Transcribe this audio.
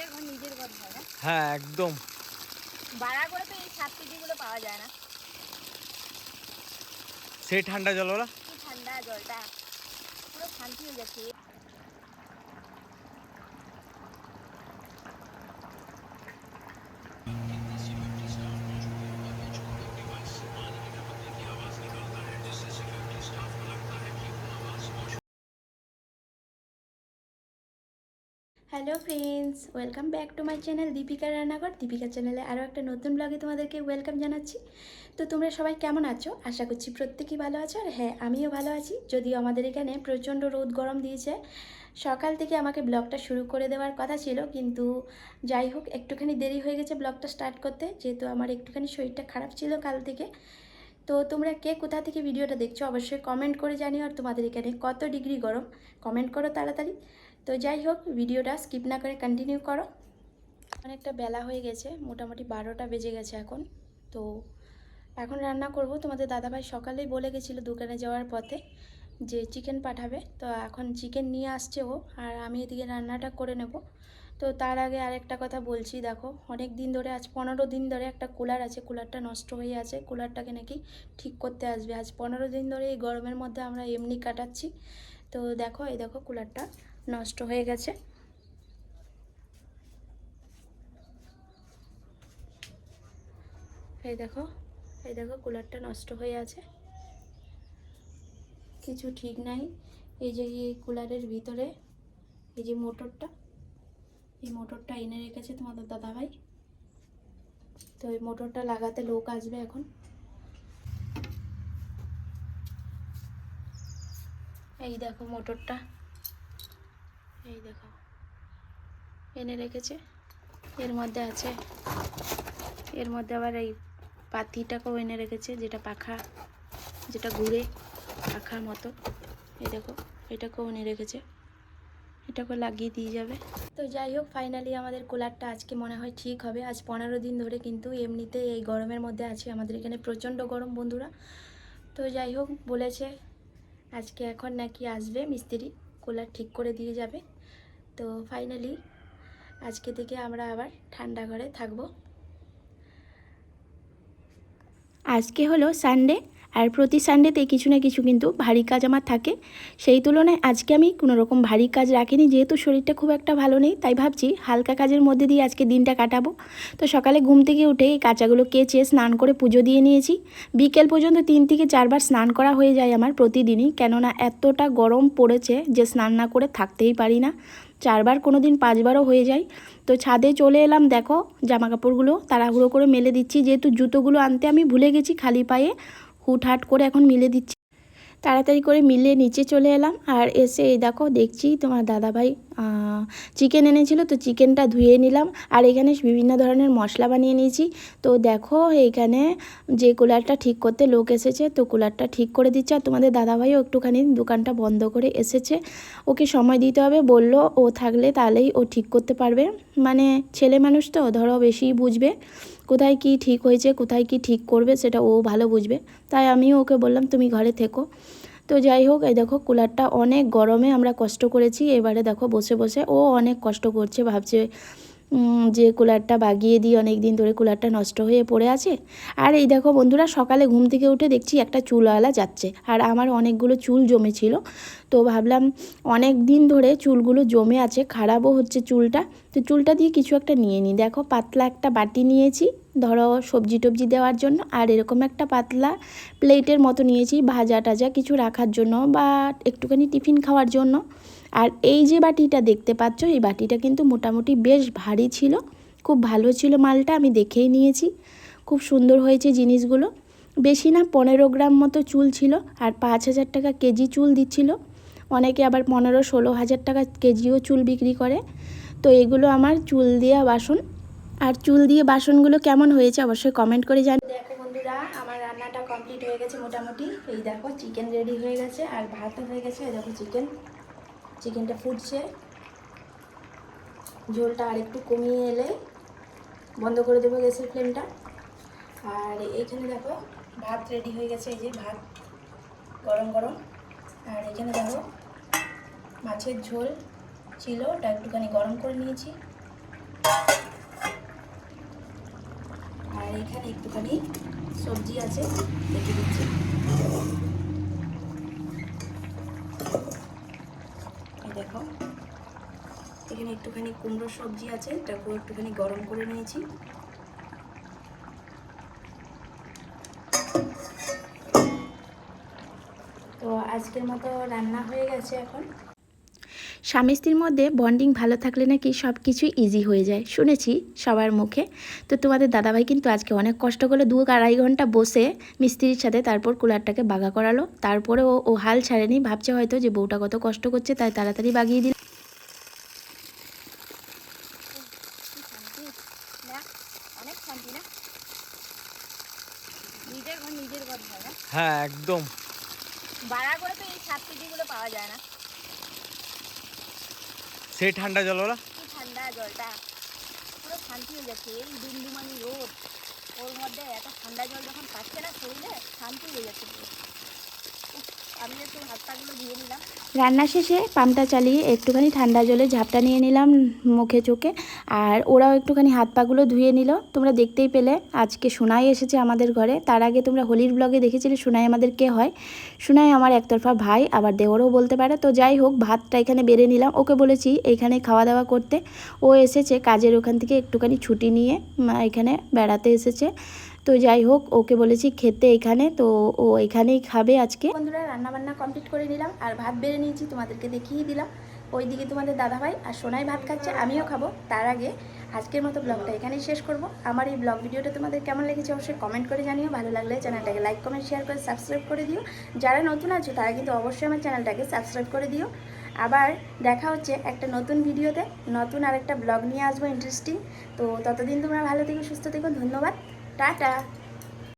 হয় কথা হ্যাঁ একদম। বাড়া করে তো এই সাত কেজিগুলো পাওয়া যায় না। সেই ঠান্ডা জল ওরা ঠান্ডা জলটা? পুরো শান্তি হয়ে যাচ্ছে। Hello friends welcome back to my channel Deepika রান্নাঘর দীপিকা চ্যানেলে আরও একটা নতুন ব্লগে তোমাদেরকে ওয়েলকাম জানাচ্ছি। তো তোমরা সবাই কেমন আছো? আশা করছি প্রত্যেকেই ভালো আছো। আর হ্যাঁ আমিও ভালো আছি। যদিও আমাদের এখানে প্রচণ্ড রোদ, গরম দিয়েছে। সকাল থেকে আমাকে ব্লগটা শুরু করে দেওয়ার কথা ছিল, কিন্তু যাই হোক, একটুখানি দেরি হয়ে গেছে ব্লগটা স্টার্ট করতে। যেহেতু আমার একটুখানি শরীরটা খারাপ ছিল কাল থেকে। তো তোমরা কে কোথা থেকে ভিডিওটা দেখছ, অবশ্যই কমেন্ট করে জানিও। আর তোমাদের এখানে কত ডিগ্রি গরম? কমেন্ট করো তাড়াতাড়ি। তো যাই হোক, ভিডিওটা স্কিপ না করে কন্টিনিউ করো। অনেকটা বেলা হয়ে গেছে, মোটামুটি বারোটা বেজে গেছে এখন। তো এখন রান্না করব। তোমাদের দাদাভাই সকালেই বলে গেছিল দোকানে যাওয়ার পথে যে চিকেন পাঠাবে। তো এখন চিকেন নিয়ে আসছে ও, আর আমি এদিকে রান্নাটা করে নেব। তো তার আগে আরেকটা কথা বলছি, দেখো অনেক দিন ধরে, আজ পনেরো দিন ধরে একটা কুলার আছে, কুলারটা নষ্ট হয়ে আছে। কুলারটাকে নাকি ঠিক করতে আসবে। আজ পনেরো দিন ধরে এই গরমের মধ্যে আমরা এমনি কাটাচ্ছি। তো দেখো, এই দেখো কুলারটা। নষ্ট হয়ে গেছে। এই দেখো এই দেখো কুলারটা নষ্ট হয়ে আছে। কিছু ঠিক নাই। এই যে এই কুলারের ভিতরে, এই যে মোটরটা, এই মোটরটা এনে রেখেছে তোমাদের দাদাভাই। তো এই মোটরটা লাগাতে লোক আসবে এখন। এই দেখো মোটরটা। এই দেখো। এনে রেখেছে। এর মধ্যে আছে, এর মধ্যে আবার এই পাতিটাকেও এনে রেখেছে, যেটা পাখা, যেটা ঘুরে পাখার মতো। এই দেখো, এটাকেও এনে রেখেছে। এটাকে লাগিয়ে দিয়ে যাবে। তো যাই হোক ফাইনালি আমাদের কুলারটা আজকে মনে হয় ঠিক হবে। আজ পনেরো দিন ধরে কিন্তু এমনিতে এই গরমের মধ্যে আছে। আমাদের এখানে প্রচণ্ড গরম, বন্ধুরা। তো যাই হোক, বলেছে আজকে এখন নাকি আসবে মিস্ত্রি। কুলার ঠিক করে দিয়ে যাবে। তো ফাইনালি আজকে থেকে আমরা আবার ঠান্ডা ঘরে থাকব। আজকে হলো সানডে আর প্রতি সানডেতে কিছু না কিছু কিন্তু ভারী কাজ আমার থাকে। সেই তুলনায় আজকে আমি কোনো রকম ভারী কাজ রাখিনি, যেহেতু শরীরটা খুব একটা ভালো নেই, তাই ভাবছি হালকা কাজের মধ্যে দিয়ে আজকে দিনটা কাটাবো। তো সকালে ঘুম থেকে উঠে এই কাঁচাগুলো কেচে স্নান করে পুজো দিয়ে নিয়েছি। বিকেল পর্যন্ত তিন থেকে চারবার স্নান করা হয়ে যায় আমার প্রতিদিনই, কেননা এতটা গরম পড়েছে যে স্নান না করে থাকতেই পারি না। চারবার কোনো দিন পাঁচবারও হয়ে যায়। তো ছাদে চলে এলাম, দেখো জামা কাপড়গুলো তাড়াহুড়ো করে মেলে দিচ্ছি, যেহেতু জুতোগুলো আনতে আমি ভুলে গেছি খালি পায়ে। হুটহাট করে এখন মিলে দিচ্ছি। তাড়াতাড়ি করে মিলে নিচে চলে এলাম আর এসে এই দেখো দেখছি তোমার দাদাভাই চিকেন এনেছিল, তো চিকেনটা ধুয়ে নিলাম। আর এখানে বিভিন্ন ধরনের মশলা বানিয়ে নিয়েছি। তো দেখো এইখানে যে কুলারটা ঠিক করতে লোক এসেছে, তো কুলারটা ঠিক করে দিচ্ছে। আর তোমাদের দাদাভাইও একটুখানি দোকানটা বন্ধ করে এসেছে। ওকে সময় দিতে হবে, বলল ও থাকলে তাহলেই ও ঠিক করতে পারবে। মানে ছেলে মানুষ তো, ধরো বেশি বুঝবে। কোথায় কি ঠিক হয়েছে, কোথায় কি ঠিক করবে, সেটা ও ভালো বুঝবে। তাই আমিও ওকে বললাম, তুমি ঘরে থেকো। তো যাই হোক, এই দেখো কুলারটা অনেক গরমে আমরা কষ্ট করেছি। এবারে দেখো বসে বসে ও অনেক কষ্ট করছে, ভাবছে যে কুলারটা বাগিয়ে দিই অনেক দিন ধরে কুলারটা নষ্ট হয়ে পড়ে আছে। আর এই দেখো বন্ধুরা, সকালে ঘুম থেকে উঠে দেখছি একটা চুলওয়ালা যাচ্ছে, আর আমার অনেকগুলো চুল জমেছিল। তো ভাবলাম অনেক দিন ধরে চুলগুলো জমে আছে, খারাপও হচ্ছে চুলটা। তো চুলটা দিয়ে কিছু একটা নিয়ে নিই। দেখো পাতলা একটা বাটি নিয়েছি। ধরো সবজি টবজি দেওয়ার জন্য, আর এরকম একটা পাতলা প্লেটের মতো নিয়েছি ভাজা টাজা কিছু রাখার জন্য বা একটুখানি টিফিন খাওয়ার জন্য। আর এই যে বাটিটা দেখতে পাচ্ছ, এই বাটিটা কিন্তু মোটামুটি বেশ ভারী ছিল। খুব ভালো ছিল মালটা, আমি দেখেই নিয়েছি। খুব সুন্দর হয়েছে জিনিসগুলো। বেশি না, পনেরো গ্রাম মতো চুল ছিল আর পাঁচ হাজার টাকা কেজি চুল দিচ্ছিল। অনেকে আবার পনেরো ষোলো হাজার টাকা কেজিও চুল বিক্রি করে। তো এগুলো আমার চুল দেওয়া বাসন। আর চুল দিয়ে বাসনগুলো কেমন হয়েছে অবশ্যই কমেন্ট করে জানি দেখো বন্ধুরা, আমার রান্নাটা কমপ্লিট হয়ে গেছে মোটামুটি। এই দেখো চিকেন রেডি হয়ে গেছে, আর ভাতও হয়ে গেছে। এই দেখো চিকেন চিকেনটা ফুটছে। ঝোলটা আরেকটু কমিয়ে এলে বন্ধ করে দেবো গ্যাসের ফ্লেমটা। আর এখানে দেখো, ভাত রেডি হয়ে গেছে, এই যে ভাত গরম গরম। আর এখানে দেখো, মাছের ঝোল ছিল, ওটা একটুখানি গরম করে নিয়েছি। আর এখানে একটুখানি সবজি আছে, দেখে দিচ্ছি। দেখো, এখানে একটুখানি কুমড়ো সবজি আছে, এটাকেও একটুখানি গরম করে নিয়েছি। তো আজকের মতো রান্না হয়ে গেছে এখন। স্বামী স্ত্রীর মধ্যে বন্ডিং ভালো থাকলে নাকি সব কিছুই ইজি হয়ে যায়। শুনেছি সবার মুখে। তো তোমাদের দাদাভাই কিন্তু আজকে অনেক কষ্ট করে দু আড়াই ঘণ্টা বসে মিস্ত্রির সাথে তারপর কুলারটাকে বাগা করালো। তারপরে ও ও হাল ছাড়েনি। ভাবছে হয়তো যে বউটা কত কষ্ট করছে তাই তাড়াতাড়ি বাগিয়ে দিল। অনেক শান্তি না নিজের ঘর নিজের ঘর হয় একদম। ভাড়া করে তো এই শান্তিগুলো পাওয়া যায় না। সেই ঠান্ডা জলওয়ালা কি ঠান্ডা জলটা। পুরো শান্তি হয়ে যাচ্ছে, এই দুমদুমানি রোদ। ওর মধ্যে এত ঠান্ডা জল যখন পাচ্ছে না শরীরে, শান্তি হয়ে যাচ্ছে পুরো উফ, আমি একটু হাত পাগুলো ধুয়ে নিলাম রান্না শেষে পাম্পটা চালিয়ে একটুখানি ঠান্ডা জলে ঝাপটা নিয়ে নিলাম মুখে চোখে। আর ওরাও একটুখানি হাত পাগুলো ধুয়ে নিল। তোমরা দেখতেই পেলে আজকে সোনাই এসেছে আমাদের ঘরে। তার আগে তোমরা হোলির ব্লগে দেখেছিলে সোনাই আমাদের কে হয়? সোনাই আমার একতরফা ভাই, আবার দেওরও বলতে পারে। তো যাই হোক, ভাতটা এখানে বেড়ে নিলাম। ওকে বলেছি এইখানে খাওয়া দাওয়া করতে। ও এসেছে কাজের ওখান থেকে একটুখানি ছুটি নিয়ে এখানে বেড়াতে এসেছে। তো যাই হোক, ওকে বলেছি খেতে এখানে, তো ও এখানেই খাবে আজকে। বন্ধুরা রান্না বান্না কমপ্লিট করে নিলাম, আর ভাত বেড়ে নিয়েছি, তোমাদেরকে দেখিয়ে দিলাম। ওইদিকে তোমাদের দাদাভাই আর সোনাই ভাত খাচ্ছে, আমিও খাব। তার আগে আজকের মতো ব্লগটা এখানেই শেষ করব। আমার এই ব্লগ ভিডিওটা তোমাদের কেমন লেগেছে অবশ্যই কমেন্ট করে জানিও। ভালো লাগলে চ্যানেলটাকে লাইক কমেন্ট শেয়ার করে সাবস্ক্রাইব করে দিও। যারা নতুন আছো, তারা কিন্তু অবশ্যই আমার চ্যানেলটাকে সাবস্ক্রাইব করে দিও। আবার দেখা হচ্ছে একটা নতুন ভিডিওতে, নতুন আরেকটা ব্লগ নিয়ে আসব ইন্টারেস্টিং তো ততদিন তোমরা ভালো থেকো, সুস্থ থেকো, ধন্যবাদ। Tata. -ta.